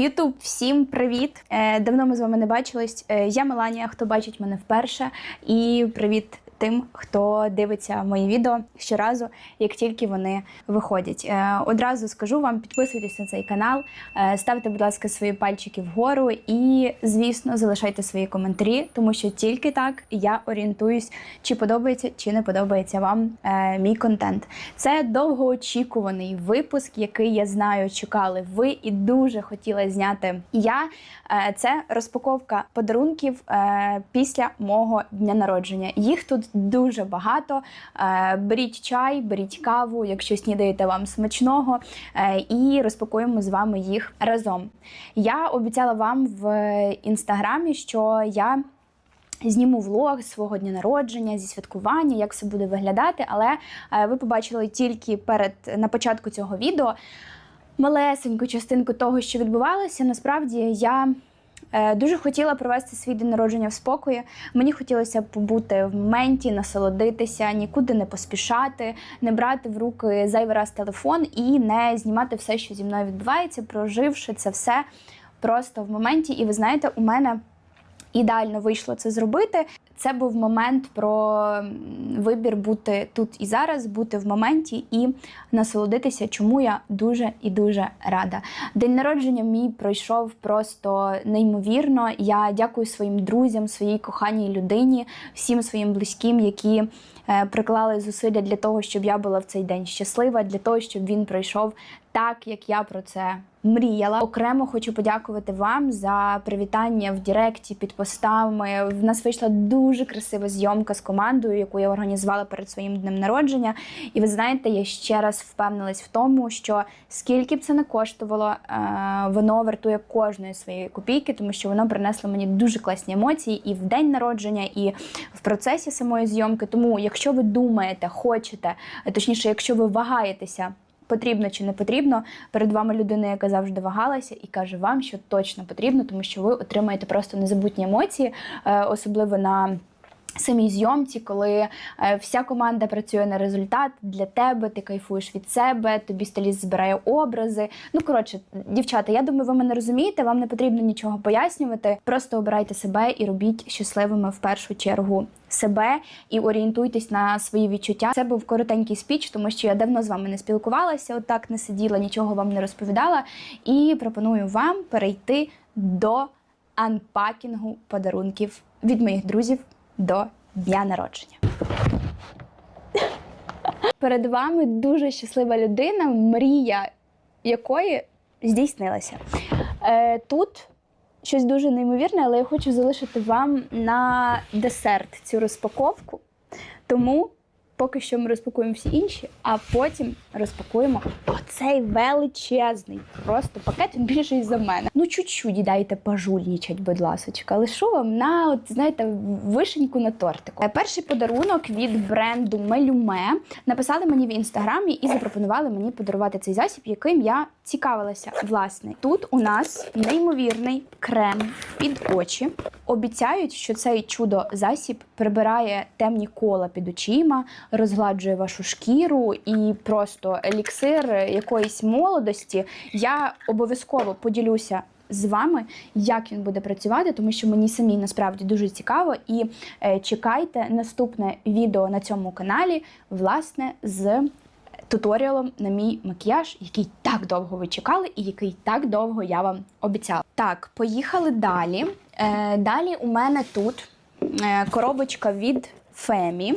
Ютуб, всім привіт! Е, Давно ми з вами не бачились. Е, Я Меланія, хто бачить мене вперше. І привіт тим, хто дивиться мої відео щоразу, як тільки вони виходять. Е, Одразу скажу вам, підписуйтесь на цей канал, е, ставте, будь ласка, свої пальчики вгору і, звісно, залишайте свої коментарі, тому що тільки так я орієнтуюсь, чи подобається, чи не подобається вам е, мій контент. Це довгоочікуваний випуск, який я знаю, чекали ви і дуже хотіла зняти я. Це розпаковка подарунків після мого дня народження. Їх тут дуже багато. Е, Беріть чай, беріть каву, якщо снідаєте вам смачного, е, і розпакуємо з вами їх разом. Я обіцяла вам в інстаграмі, що я. Зніму влог свого дня народження зі святкування, як все буде виглядати. Але е, ви побачили тільки перед на початку цього відео малесеньку частинку того, що відбувалося. Насправді я дуже хотіла провести свій день народження в спокої. Мені хотілося побути в моменті, насолодитися, нікуди не поспішати, не брати в руки зайвий раз телефон і не знімати все, що зі мною відбувається, проживши це все просто в моменті. І ви знаєте, у мене ідеально вийшло це зробити. Це був момент про вибір бути тут і зараз, бути в моменті і насолодитися, чому я дуже і дуже рада. День народження мій пройшов просто неймовірно. Я дякую своїм друзям, своїй коханій людині, всім своїм близьким, які е, приклали зусилля для того, щоб я була в цей день щаслива, для того, щоб він пройшов так, як я про це мріяла. Окремо хочу подякувати вам за привітання в Директі під постами. В нас вийшла дуже красива зйомка з командою, яку я організувала перед своїм днем народження. І ви знаєте, я ще раз впевнилась в тому, що скільки б це не коштувало, е, воно вартує кожної своєї копійки, тому що воно принесло мені дуже класні емоції і в день народження, і в процесі самої зйомки. Тому, якщо ви думаєте, хочете, точніше, якщо ви вагаєтеся потрібно чи не потрібно. Перед вами людина, яка завжди вагалася, і каже вам, що точно потрібно, тому що ви отримаєте просто незабутні емоції, е, особливо на. Самій зйомці, коли е, вся команда працює на результат для тебе, ти кайфуєш від себе, тобі стиліст збирає образи. Ну коротше, дівчата, я думаю, ви мене розумієте, вам не потрібно нічого пояснювати. Просто обирайте себе і робіть щасливими в першу чергу себе і орієнтуйтесь на свої відчуття. Це був коротенький спіч, тому що я давно з вами не спілкувалася, отак не сиділа, нічого вам не розповідала. І пропоную вам перейти до анпакінгу подарунків від моїх друзів до дня народження. Перед вами дуже щаслива людина, мрія якої здійснилася. Е, тут щось дуже неймовірне, але я хочу залишити вам на десерт цю розпаковку. Тому поки що ми розпакуємо всі інші, а потім розпакуємо оцей величезний просто пакет, він більший за мене. Ну, чуть-чуть дайте пожульнічать, будь ласочка. Лишу вам на, от, знаєте, вишеньку на тортику. Е, Перший подарунок від бренду Мелюме написали мені в інстаграмі і запропонували мені подарувати цей засіб, яким я цікавилася. Власне, тут у нас неймовірний крем під очі. Обіцяють, що цей чудо засіб прибирає темні кола під очима, розгладжує вашу шкіру і просто еліксир якоїсь молодості. Я обов'язково поділюся. З вами, як він буде працювати, тому що мені самі насправді дуже цікаво. І е, чекайте наступне відео на цьому каналі, власне, з туторіалом на мій макіяж, який так довго ви чекали, і який так довго я вам обіцяла. Так, поїхали далі. Е, далі у мене тут е, коробочка від Фемі.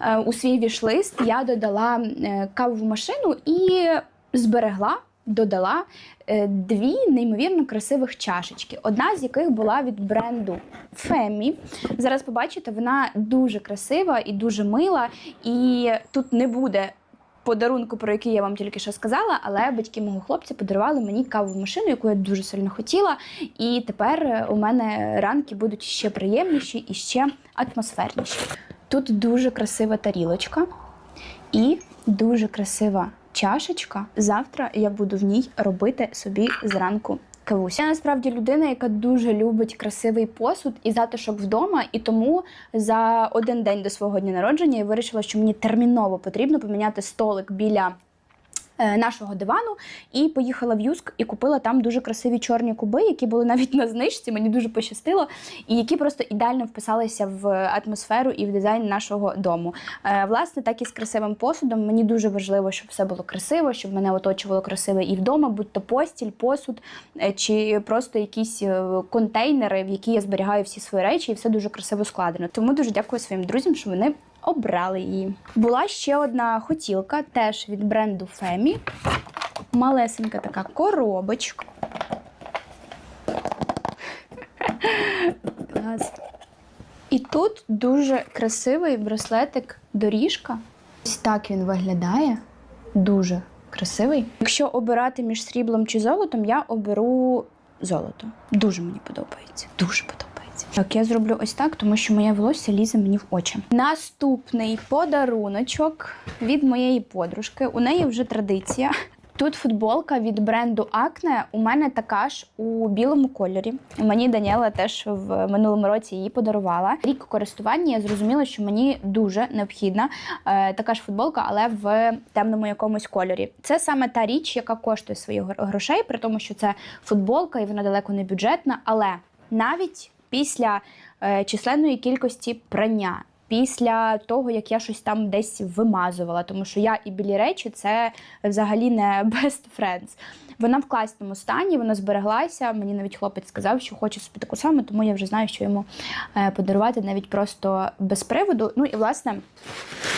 Е, у свій вішлист я додала е, кавову машину і зберегла. Додала е, дві неймовірно красивих чашечки, одна з яких була від бренду Фемі. Зараз побачите, вона дуже красива і дуже мила. І тут не буде подарунку, про який я вам тільки що сказала, але батьки мого хлопця подарували мені кавову машину, яку я дуже сильно хотіла. І тепер у мене ранки будуть ще приємніші і ще атмосферніші. Тут дуже красива тарілочка і дуже красива чашечка. Завтра я буду в ній робити собі зранку кавусь. Я насправді людина, яка дуже любить красивий посуд і затишок вдома, і тому за один день до свого дня народження я вирішила, що мені терміново потрібно поміняти столик біля нашого дивану і поїхала в Юск і купила там дуже красиві чорні куби, які були навіть на знижці. Мені дуже пощастило, і які просто ідеально вписалися в атмосферу і в дизайн нашого дому. Е, Власне, так і з красивим посудом. Мені дуже важливо, щоб все було красиво, щоб мене оточувало красиве і вдома, будь то постіль, посуд е, чи просто якісь е, контейнери, в які я зберігаю всі свої речі, і все дуже красиво складено. Тому дуже дякую своїм друзям, що вони обрали її. Була ще одна хотілка, теж від бренду Фемі. Малесенька така коробочка. І тут дуже красивий браслетик доріжка. Ось так він виглядає. Дуже красивий. Якщо обирати між сріблом чи золотом, я оберу золото. Дуже мені подобається. Дуже подобається. Так, я зроблю ось так, тому що моє волосся лізе мені в очі. Наступний подаруночок від моєї подружки. У неї вже традиція. Тут футболка від бренду Acne. У мене така ж у білому кольорі. Мені Даніела теж в минулому році її подарувала. Рік користування я зрозуміла, що мені дуже необхідна е, така ж футболка, але в темному якомусь кольорі. Це саме та річ, яка коштує своїх грошей, при тому, що це футболка і вона далеко не бюджетна. Але навіть після е, численної кількості прання. Після того, як я щось там десь вимазувала, тому що я і білі речі це взагалі не best friends. Вона в класному стані, вона збереглася. Мені навіть хлопець сказав, що хоче собі таку саму, тому я вже знаю, що йому е, подарувати навіть просто без приводу. Ну і власне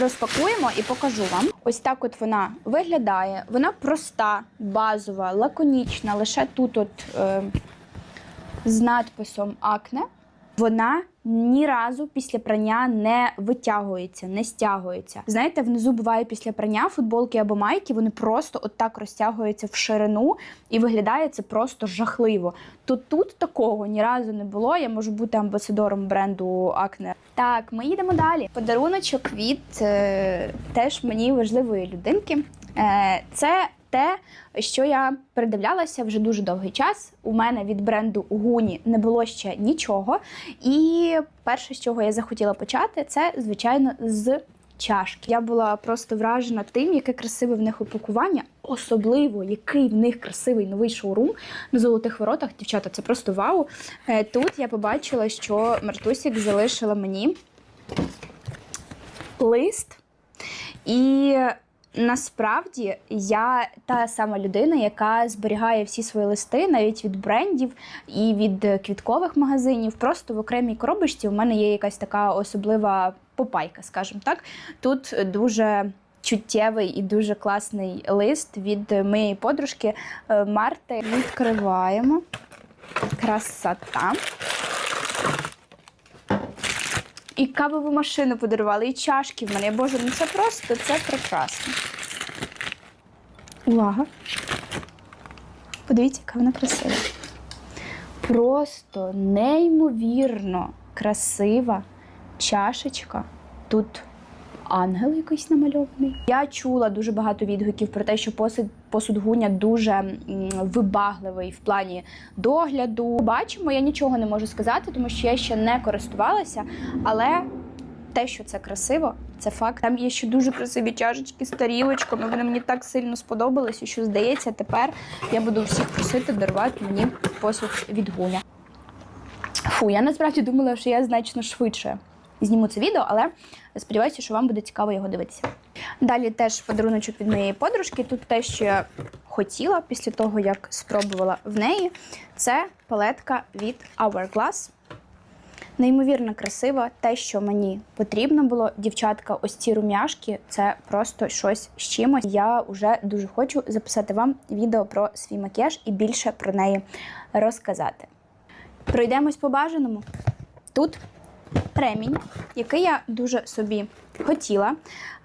розпакуємо і покажу вам. Ось так от вона виглядає. Вона проста, базова, лаконічна. Лише тут, от е, з надписом Акне. Вона ні разу після прання не витягується, не стягується. Знаєте, внизу буває після прання футболки або майки, вони просто отак розтягуються в ширину і виглядає це просто жахливо. То тут такого ні разу не було. Я можу бути амбасадором бренду Acne. Так, ми їдемо далі. Подаруночок від е, теж мені важливої людинки. Е, це те, що я передивлялася вже дуже довгий час. У мене від бренду Гуні не було ще нічого. І перше, з чого я захотіла почати, це звичайно з чашки. Я була просто вражена тим, яке красиве в них упакування, особливо який в них красивий новий шоурум на золотих воротах. Дівчата, це просто вау. Е, Тут я побачила, що Мартусік залишила мені лист. І насправді я та сама людина, яка зберігає всі свої листи, навіть від брендів і від е, квіткових магазинів. Просто в окремій коробочці у мене є якась така особлива попайка, скажімо так. Тут дуже. Чуттєвий і дуже класний лист від моєї подружки е, Марти. Відкриваємо. Красота. І кавову машину подарували, і чашки в мене. Боже, ну це просто це прекрасно. Увага! Подивіться, яка вона красива. Просто неймовірно красива чашечка. Тут ангел якийсь намальований. Я чула дуже багато відгуків про те, що посуд, посуд гуня дуже вибагливий в плані догляду. Бачимо, я нічого не можу сказати, тому що я ще не користувалася, але те, що це красиво, це факт. Там є ще дуже красиві чашечки з тарілочками. Вони мені так сильно сподобалися, що здається, тепер я буду всіх просити дарувати мені посуд від гуня. Фу, я насправді думала, що я значно швидше зніму це відео, але сподіваюся, що вам буде цікаво його дивитися. Далі теж подаруночок від моєї подружки. Тут те, що я хотіла після того, як спробувала в неї, це палетка від Hourglass. Неймовірно красива, те, що мені потрібно було. Дівчатка, ось ці рум'яшки це просто щось з чимось. Я вже дуже хочу записати вам відео про свій макіяж і більше про неї розказати. Пройдемось по бажаному. Тут ремінь, який я дуже собі хотіла.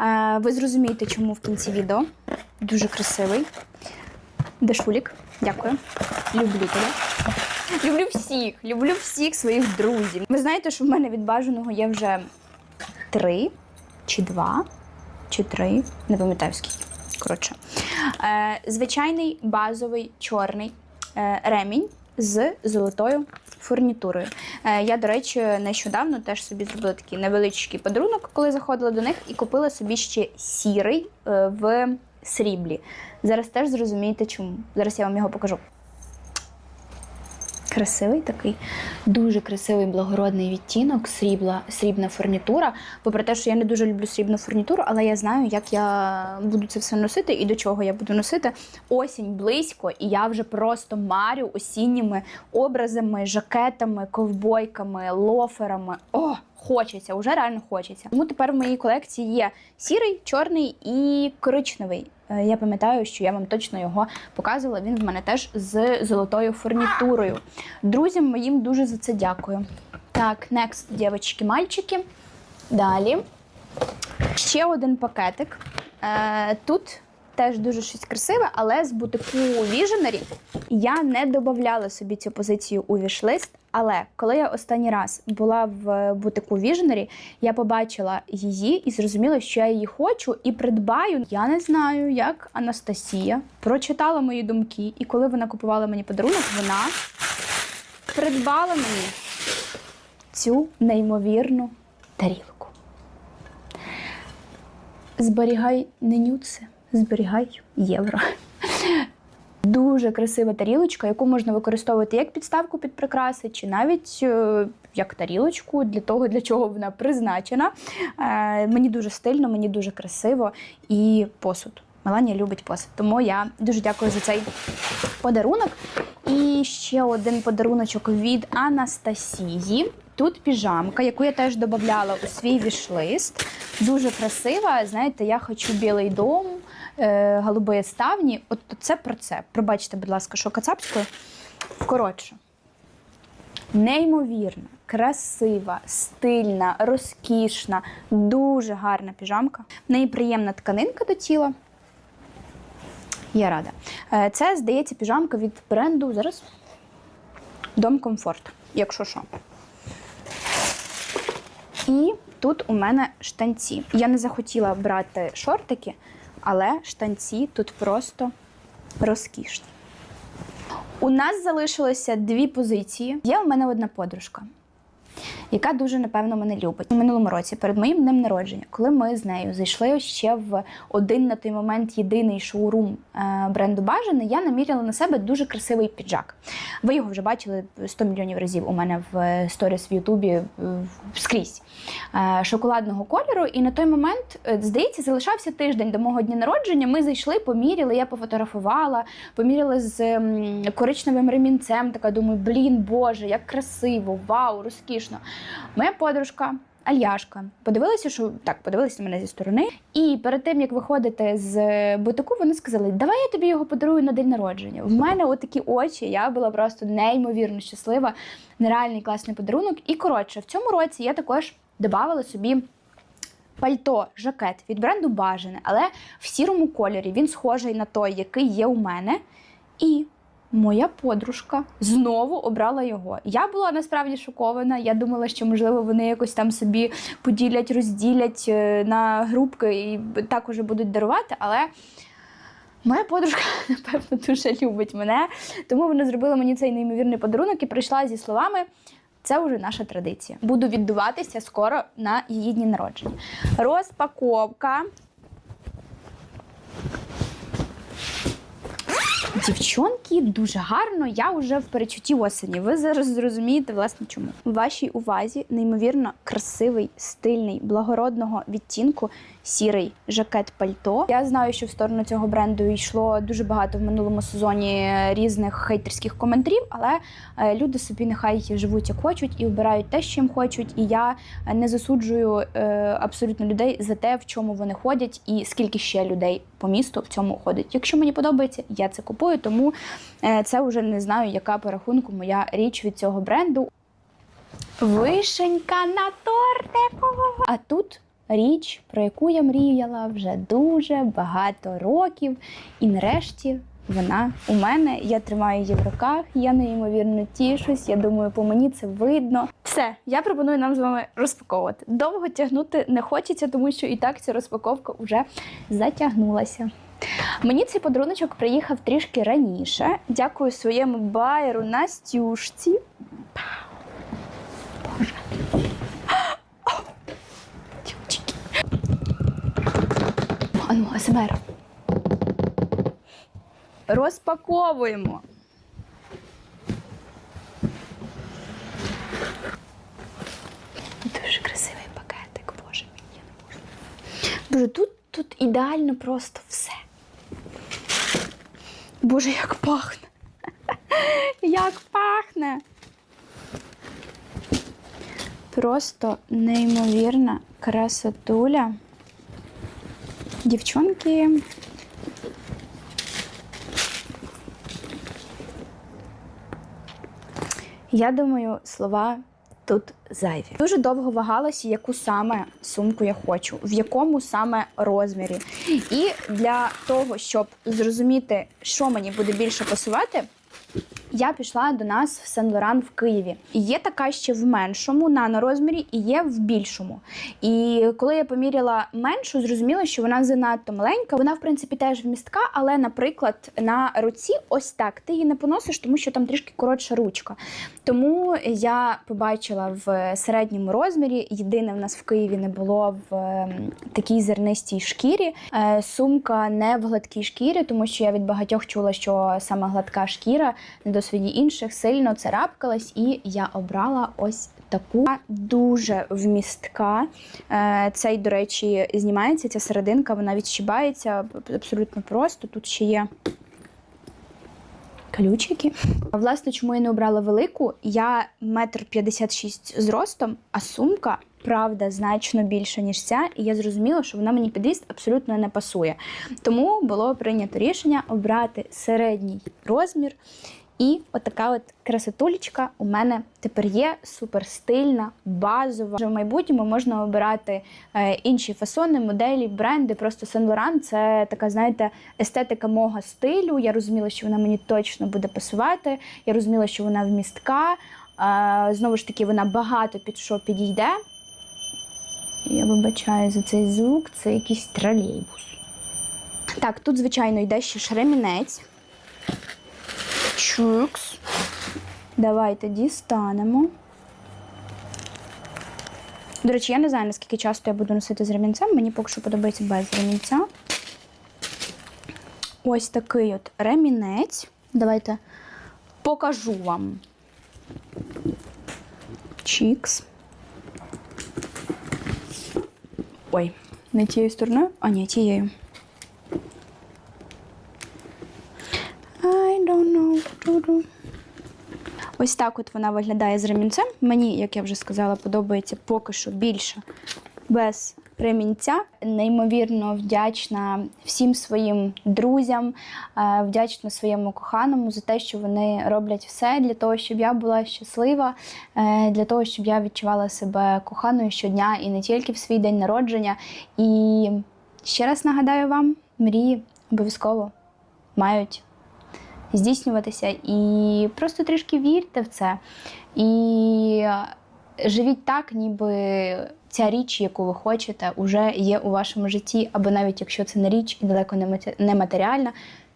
Е, Ви зрозумієте, чому в кінці відео. Дуже красивий. Дешулік, дякую. Люблю тебе. Люблю всіх, люблю всіх своїх друзів. Ви знаєте, що в мене від бажаного є вже три чи два, чи три, не пам'ятаю скільки. Коротше, е, звичайний базовий чорний е, ремінь з золотою фурнітурою. Е, я, до речі, нещодавно теж собі зробила такий невеличкий подарунок, коли заходила до них, і купила собі ще сірий е, в сріблі. Зараз теж зрозумієте чому. Зараз я вам його покажу. Красивий такий, дуже красивий благородний відтінок, срібла, срібна фурнітура. Попри те, що я не дуже люблю срібну фурнітуру, але я знаю, як я буду це все носити і до чого я буду носити. Осінь близько, і я вже просто марю осінніми образами, жакетами, ковбойками, лоферами. О! Хочеться, вже реально хочеться. Тому тепер в моїй колекції є сірий, чорний і коричневий. Е, Я пам'ятаю, що я вам точно його показувала. Він в мене теж з золотою фурнітурою. Друзям моїм дуже за це дякую. Так, next, дівчатки, мальчики. Далі. Ще один пакетик. Е, Тут теж дуже щось красиве, але з бутику Visionary я не додавала собі цю позицію у вішлист. Але коли я останній раз була в бутику Visionary, я побачила її і зрозуміла, що я її хочу і придбаю. Я не знаю, як Анастасія прочитала мої думки, і коли вона купувала мені подарунок, вона придбала мені цю неймовірну тарілку. Зберігай не нюци, зберігай євро. Дуже красива тарілочка, яку можна використовувати як підставку під прикраси, чи навіть е, як тарілочку для того, для чого вона призначена. Е, мені дуже стильно, мені дуже красиво і посуд. Меланія любить посуд, тому я дуже дякую за цей подарунок. І ще один подаруночок від Анастасії. Тут піжамка, яку я теж додавала у свій вішлист. Дуже красива. Знаєте, я хочу білий дом, е, голубі ставні. От це про це. Пробачте, будь ласка, що кацапською. Коротше, неймовірна, красива, стильна, розкішна, дуже гарна піжамка. В неї приємна тканинка до тіла. Я рада. Е, Це, здається, піжамка від бренду зараз. Дом Комфорт, якщо що. І тут у мене штанці. Я не захотіла брати шортики, але штанці тут просто розкішні. У нас залишилося дві позиції. Є у мене одна подружка, яка дуже, напевно, мене любить. У минулому році, перед моїм днем народження, коли ми з нею зайшли ще в один на той момент єдиний шоурум е, бренду Бажане, я наміряла на себе дуже красивий піджак. Ви його вже бачили 100 мільйонів разів у мене в сторіс в Ютубі е, скрізь е, шоколадного кольору. І на той момент, е, здається, залишався тиждень до мого дня народження. Ми зайшли, поміряли, я пофотографувала, поміряла з коричневим ремінцем. Така думаю, блін, боже, як красиво, вау, розкішно. Моя подружка. Альяшка подивилася, що так, подивилася на мене зі сторони. І перед тим як виходити з бутику, вони сказали: Давай я тобі його подарую на день народження. В мене отакі очі. Я була просто неймовірно щаслива. Нереальний класний подарунок. І коротше, в цьому році я також додавала собі. Пальто, жакет від бренду Бажане, але в сірому кольорі він схожий на той, який є у мене. І моя подружка знову обрала його. Я була насправді шокована. Я думала, що можливо вони якось там собі поділять, розділять е, на групки і також будуть дарувати. Але моя подружка, напевно, дуже любить мене. Тому вона зробила мені цей неймовірний подарунок і прийшла зі словами. Це вже наша традиція. Буду віддуватися скоро на її дні народження. Розпаковка. Дівчонки, дуже гарно. Я вже в перечутті осені. Ви зараз зрозумієте, власне, чому. У вашій увазі неймовірно красивий, стильний, благородного відтінку сірий жакет пальто. Я знаю, що в сторону цього бренду йшло дуже багато в минулому сезоні різних хейтерських коментарів, але е, люди собі нехай живуть як хочуть і обирають те, що їм хочуть. І я не засуджую е, абсолютно людей за те, в чому вони ходять, і скільки ще людей по місту в цьому ходить. Якщо мені подобається, я це купую, тому е, це вже не знаю, яка по рахунку моя річ від цього бренду. Вишенька на тортику! А тут річ, про яку я мріяла вже дуже багато років, і нарешті. Вона у мене, я тримаю її в руках, я неймовірно тішусь. Я думаю, по мені це видно. Все, я пропоную нам з вами розпаковувати. Довго тягнути не хочеться, тому що і так ця розпаковка вже затягнулася. Мені цей подаруночок приїхав трішки раніше. Дякую своєму байеру Настюшці. Боже. О, Дівчики. Ану, АСМР. розпаковуємо. Дуже красивий пакетик, боже мій, я не можу. Боже, тут, тут ідеально просто все. Боже, як пахне. Як пахне. Просто неймовірна красотуля. Дівчонки. Я думаю, слова тут зайві. Дуже довго вагалася, яку саме сумку я хочу, в якому саме розмірі. І для того, щоб зрозуміти, що мені буде більше пасувати, я пішла до нас в Сен Лоран в Києві. Є така ще в меншому нанорозмірі, і є в більшому. І коли я поміряла меншу, зрозуміла, що вона занадто маленька. Вона, в принципі, теж вмістка, але, наприклад, на руці ось так ти її не поносиш, тому що там трішки коротша ручка. Тому я побачила в середньому розмірі. Єдине в нас в Києві не було в ем, такій зернистій шкірі. Е, Сумка не в гладкій шкірі, тому що я від багатьох чула, що саме гладка шкіра на досвіді інших сильно царапкалась, і я обрала ось таку дуже вмістка. Е, Цей, до речі, знімається. Ця серединка, вона відщибається абсолютно просто. Тут ще є ключики. Власне, чому я не обрала велику? Я метр п'ятдесят шість зростом, а сумка. Правда, значно більша, ніж ця, і я зрозуміла, що вона мені під абсолютно не пасує. Тому було прийнято рішення обрати середній розмір. І отака от красотулечка у мене тепер є супер стильна, базова. Вже в майбутньому можна обирати е, інші фасони, моделі, бренди. Просто Saint Laurent – це така, знаєте, естетика мого стилю. Я розуміла, що вона мені точно буде пасувати. Я розуміла, що вона вмістка. Е, знову ж таки, вона багато під що підійде. Я вибачаю за цей звук, це якийсь тролейбус. Так, тут, звичайно, йде ще ж ремінець. Чукс. Давайте дістанемо. До речі, я не знаю, наскільки часто я буду носити з ремінцем. Мені поки що подобається без ремінця. Ось такий от ремінець. Давайте покажу вам. Чікс. Ой, не тією стороною? А, ні, тією. Ось так от вона виглядає з ремінцем. Мені, як я вже сказала, подобається поки що більше без ремінця. Неймовірно вдячна всім своїм друзям, е, вдячна своєму коханому за те, що вони роблять все для того, щоб я була щаслива, е, для того, щоб я відчувала себе коханою щодня і не тільки в свій день народження. І ще раз нагадаю вам, мрії обов'язково мають здійснюватися. І просто трішки вірте в це. І живіть так, ніби ця річ, яку ви хочете, вже є у вашому житті, або навіть якщо це не річ і далеко не матеріальна,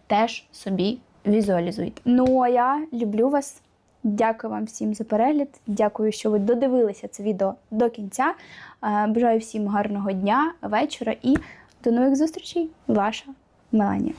теж собі візуалізуйте. Ну а я люблю вас. Дякую вам всім за перегляд. Дякую, що ви додивилися це відео до кінця. Е, Бажаю всім гарного дня, вечора і до нових зустрічей. Ваша Меланія.